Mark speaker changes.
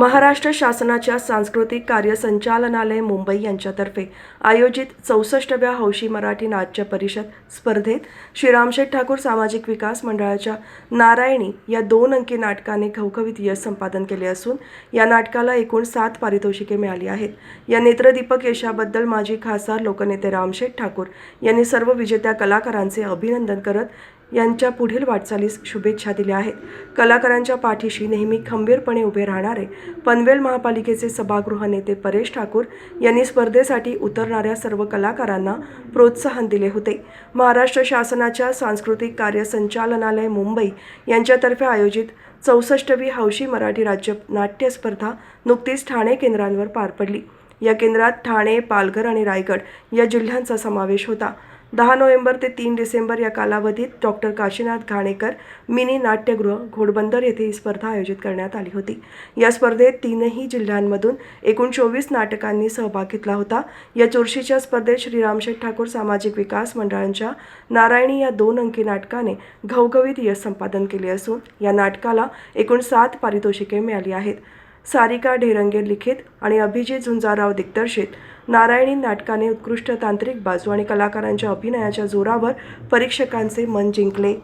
Speaker 1: महाराष्ट्र शासनाच्या सांस्कृतिक कार्य संचालनालय मुंबई यांच्यातर्फे आयोजित चौसष्टव्या हौशी मराठी नाट्य परिषद स्पर्धेत श्रीरामशेठ ठाकूर सामाजिक विकास मंडळाच्या नारायणी या दोन अंकी नाटकाने खवखवीत यश संपादन केले असून या नाटकाला एकूण सात पारितोषिके मिळाली आहेत. या नेत्रदीपक यशाबद्दल माजी खासदार लोकनेते रामशेठ ठाकूर यांनी सर्व विजेत्या कलाकारांचे अभिनंदन करत यांच्या पुढील वाटचालीस शुभेच्छा दिल्या आहेत. कलाकारांच्या पाठीशी नेहमी खंबीरपणे उभे राहणारे पनवेल महापालिकेचे सभागृह नेते परेश ठाकूर यांनी स्पर्धेसाठी उतरणाऱ्या सर्व कलाकारांना प्रोत्साहन दिले होते. महाराष्ट्र शासनाच्या सांस्कृतिक कार्य संचालनालय मुंबई यांच्यातर्फे आयोजित चौसष्टवी हौशी मराठी राज्य नाट्य स्पर्धा नुकतीच ठाणे केंद्रांवर पार पडली. या केंद्रात ठाणे पालघर आणि रायगड या जिल्ह्यांचा समावेश होता. दहा नोव्हेंबर ते तीन डिसेंबर या कालावधीत डॉक्टर काशीनाथ घाणेकर मिनी नाट्यगृह घोडबंदर येथे ही स्पर्धा आयोजित करण्यात आली होती. या स्पर्धेत तीनही जिल्ह्यांमधून एकूण चोवीस नाटकांनी सहभाग घेतला होता. या चुरशीच्या स्पर्धेत श्रीरामशेठ ठाकूर सामाजिक विकास मंडळांच्या नारायणी या दोन अंकी नाटकाने घवघवीत यश संपादन केले असून या नाटकाला एकूण सात पारितोषिके मिळाली आहेत. सारिका ढेरंगे लिखित आणि अभिजित झुंजाराव दिग्दर्शित. नारायणी नाटकाने उत्कृष्ट तांत्रिक बाजू आणि कलाकारांच्या अभिनयाच्या जोरावर परीक्षकांचे मन जिंकले.